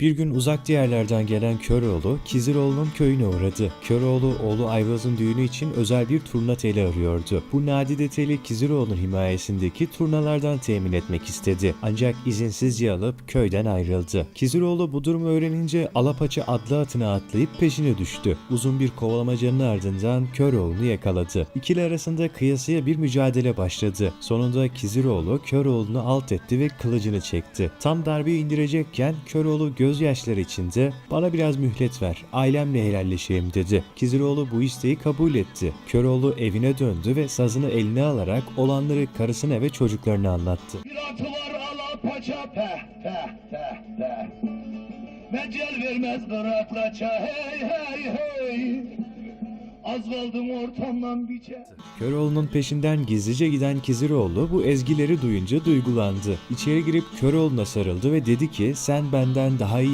Bir gün uzak diyarlardan gelen Köroğlu, Kiziroğlu'nun köyüne uğradı. Köroğlu, oğlu Ayvaz'ın düğünü için özel bir turna teli arıyordu. Bu nadide teli Kiziroğlu'nun himayesindeki turnalardan temin etmek istedi. Ancak izinsizce alıp köyden ayrıldı. Kiziroğlu bu durumu öğrenince Alapaça adlı atına atlayıp peşine düştü. Uzun bir kovalamacanın ardından Köroğlu'nu yakaladı. İkili arasında kıyasıya bir mücadele başladı. Sonunda Kiziroğlu Köroğlu'nu alt etti ve kılıcını çekti. Tam darbeyi indirecekken Köroğlu gözyaşları içinde bana biraz mühlet ver, ailemle helalleşeyim dedi. Kiziroğlu bu isteği kabul etti. Köroğlu evine döndü ve sazını eline alarak olanları karısına ve çocuklarına anlattı. Bir atı var alapaça peh peh peh peh. Mecel vermez bıraklaça hey hey hey. Az ortamdan biçe. Köroğlu'nun peşinden gizlice giden Kiziroğlu bu ezgileri duyunca duygulandı. İçeri girip Köroğlu'na sarıldı ve dedi ki sen benden daha iyi